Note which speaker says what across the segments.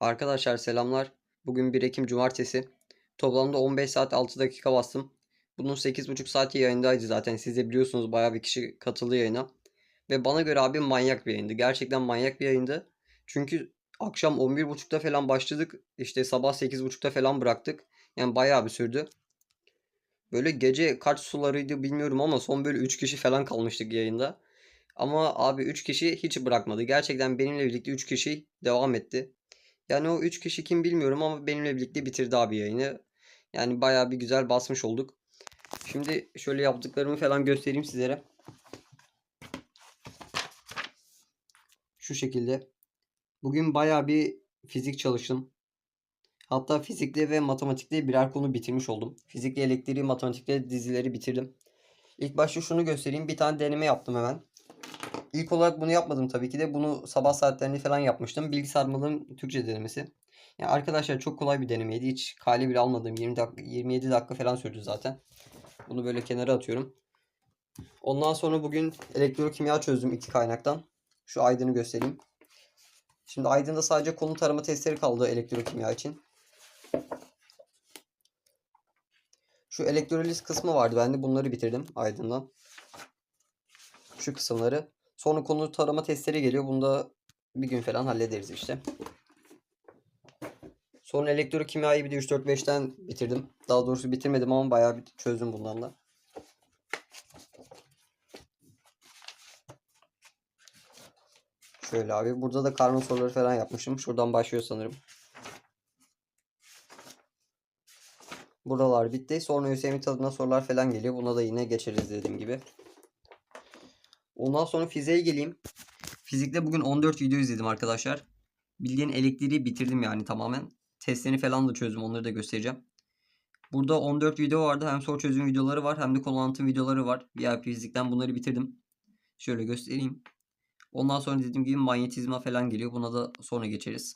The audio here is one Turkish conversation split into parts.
Speaker 1: Arkadaşlar selamlar. Bugün 1 Ekim Cumartesi. Toplamda 15 saat 6 dakika bastım. Bunun 8,5 saati yayındaydı zaten. Siz de biliyorsunuz bayağı bir kişi katıldı yayına. Ve bana göre abi manyak bir yayındı. Gerçekten manyak bir yayındı. Çünkü akşam 11.30'da falan başladık. İşte sabah 8.30'da falan bıraktık. Yani bayağı bir sürdü. Böyle gece kaç sularıydı bilmiyorum ama son böyle 3 kişi falan kalmıştık yayında. Ama abi 3 kişi hiç bırakmadı. Gerçekten benimle birlikte 3 kişi devam etti. Yani o 3 kişi kim bilmiyorum ama benimle birlikte bitirdi abi yayını. Yani bayağı bir güzel basmış olduk. Şimdi şöyle yaptıklarımı falan göstereyim sizlere. Şu şekilde. Bugün bayağı bir fizik çalıştım. Hatta fizikte ve matematikte birer konu bitirmiş oldum. Fizikle elektriği, matematikte dizileri bitirdim. İlk başta şunu göstereyim. Bir tane deneme yaptım hemen. İlk olarak bunu yapmadım tabii ki de. Bunu sabah saatlerinde falan yapmıştım. Bilgi sarmalım Türkçe denemesi. Yani arkadaşlar çok kolay bir denemeydi. Hiç kale bile almadım. 20 dakika, 27 dakika falan sürdü zaten. Bunu böyle kenara atıyorum. Ondan sonra bugün elektrokimya çözdüm iki kaynaktan. Şu aydını göstereyim. Şimdi aydında sadece konu tarama testleri kaldı elektrokimya için. Şu elektroliz kısmı vardı. Ben de bunları bitirdim aydından. Şu kısımları. Sonra konu tarama testleri geliyor. Bunu da bir gün falan hallederiz işte. Sonra elektrokimyayı bir de 3-4-5'ten bitirdim. Daha doğrusu bitirmedim ama bayağı bir çözdüm bundan da. Şöyle abi. Burada da karma soruları falan yapmışım. Şuradan başlıyor sanırım. Buralar bitti. Sonra ÖSYM tadına sorular falan geliyor. Buna da yine geçeriz dediğim gibi. Ondan sonra fiziğe geleyim. Fizikte bugün 14 video izledim arkadaşlar. Bildiğin elektriği bitirdim yani tamamen. Testlerini falan da çözdüm. Onları da göstereceğim. Burada 14 video vardı. Hem soru çözüm videoları var hem de konu anlatım videoları var. VIP fizikten bunları bitirdim. Şöyle göstereyim. Ondan sonra dediğim gibi manyetizma falan geliyor. Buna da sonra geçeriz.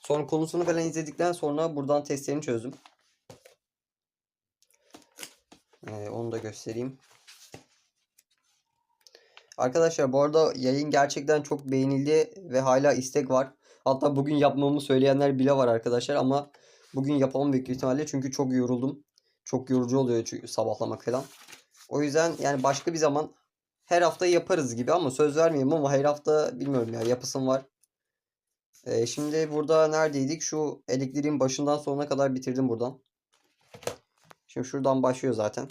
Speaker 1: Sonra konusunu falan izledikten sonra buradan testlerini çözdüm. Ee, onu da göstereyim. Arkadaşlar bu arada yayın gerçekten çok beğenildi ve hala istek var. Hatta bugün yapmamı söyleyenler bile var arkadaşlar ama bugün yapamam büyük ihtimalle çünkü çok yoruldum. Çok yorucu oluyor çünkü sabahlamak falan. O yüzden yani başka bir zaman her hafta yaparız gibi ama söz vermeyeyim ama her hafta bilmiyorum ya yapısım var. Ee, şimdi burada neredeydik? Şu elektriğin başından sonuna kadar bitirdim buradan. Şimdi şuradan başlıyor zaten.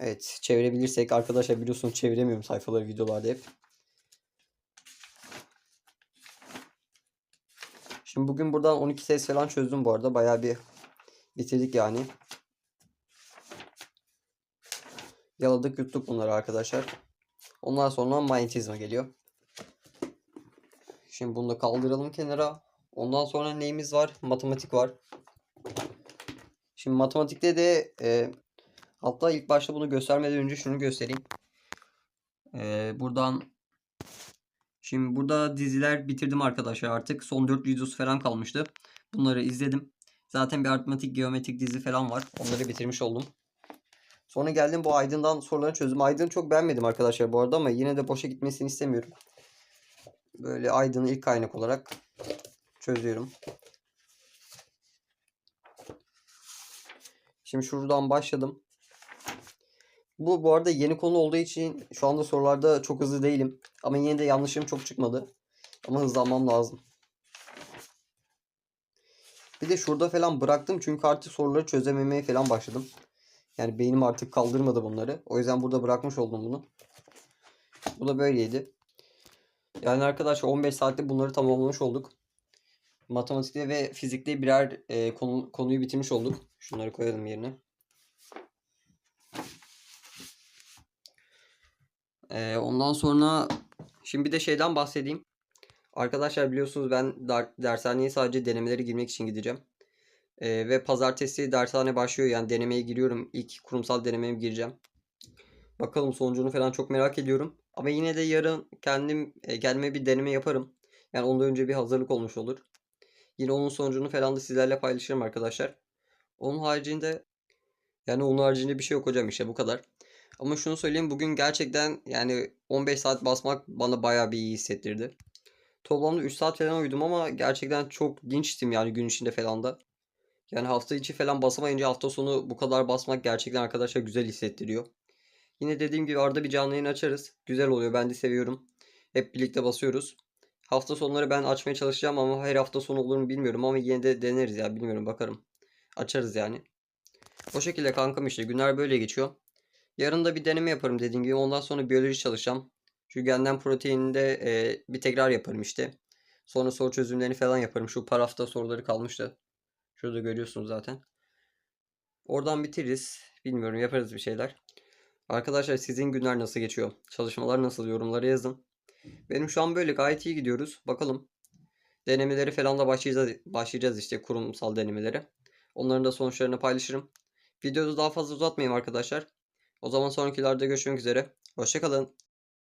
Speaker 1: Evet çevirebilirsek arkadaşlar biliyorsunuz çeviremiyorum sayfaları videolarda hep. Şimdi bugün buradan 12 ses falan çözdüm bu arada. Bayağı bir bitirdik yani. Yaladık yuttuk bunları arkadaşlar. Ondan sonra manyetizma geliyor. Şimdi bunu da kaldıralım kenara. Ondan sonra neyimiz var? Matematik var. Şimdi matematikte de e, hatta ilk başta bunu göstermeden önce şunu göstereyim. E, buradan şimdi burada diziler bitirdim arkadaşlar artık. Son 4 videosu falan kalmıştı. Bunları izledim. Zaten bir aritmetik geometrik dizi falan var. Onları bitirmiş oldum. Sonra geldim bu Aydın'dan soruları çözdüm. Aydın'ı çok beğenmedim arkadaşlar bu arada ama yine de boşa gitmesini istemiyorum. Böyle Aydın'ı ilk kaynak olarak çözüyorum. Şimdi şuradan başladım. Bu bu arada yeni konu olduğu için şu anda sorularda çok hızlı değilim. Ama yine de yanlışım çok çıkmadı. Ama hızlanmam lazım. Bir de şurada falan bıraktım çünkü artık soruları çözememeye falan başladım. Yani beynim artık kaldırmadı bunları. O yüzden burada bırakmış oldum bunu. Bu da böyleydi. Yani arkadaşlar 15 saatte bunları tamamlamış olduk. Matematikte ve fizikte birer e, konu, konuyu bitirmiş olduk. Şunları koyalım yerine. E, ondan sonra şimdi bir de şeyden bahsedeyim. Arkadaşlar biliyorsunuz ben dershaneye sadece denemeleri girmek için gideceğim. E, ve pazartesi dershane başlıyor. Yani denemeye giriyorum. İlk kurumsal denemeye gireceğim. Bakalım sonucunu falan çok merak ediyorum. Ama yine de yarın kendim e, kendime bir deneme yaparım. Yani ondan önce bir hazırlık olmuş olur. Yine onun sonucunu falan da sizlerle paylaşırım arkadaşlar. Onun haricinde yani onun haricinde bir şey yok hocam işte bu kadar. Ama şunu söyleyeyim bugün gerçekten yani 15 saat basmak bana bayağı bir iyi hissettirdi. Toplamda 3 saat falan uyudum ama gerçekten çok dinçtim yani gün içinde falan da. Yani hafta içi falan basamayınca hafta sonu bu kadar basmak gerçekten arkadaşlar güzel hissettiriyor. Yine dediğim gibi arada bir canlı yayın açarız. Güzel oluyor ben de seviyorum. Hep birlikte basıyoruz. Hafta sonları ben açmaya çalışacağım ama her hafta sonu olur mu bilmiyorum ama yine de deneriz ya bilmiyorum bakarım. Açarız yani. O şekilde kankam işte günler böyle geçiyor. Yarın da bir deneme yaparım dediğim gibi. Ondan sonra biyoloji çalışacağım. Şu genden proteininde e, bir tekrar yaparım işte. Sonra soru çözümlerini falan yaparım. Şu parafta soruları kalmıştı. Şurada görüyorsunuz zaten. Oradan bitiririz. Bilmiyorum yaparız bir şeyler. Arkadaşlar sizin günler nasıl geçiyor? Çalışmalar nasıl? Yorumlara yazın. Benim şu an böyle gayet iyi gidiyoruz. Bakalım. Denemeleri falan da başlayacağız, başlayacağız işte kurumsal denemelere. Onların da sonuçlarını paylaşırım. Videoyu daha fazla uzatmayayım arkadaşlar. O zaman sonrakilerde görüşmek üzere. Hoşçakalın.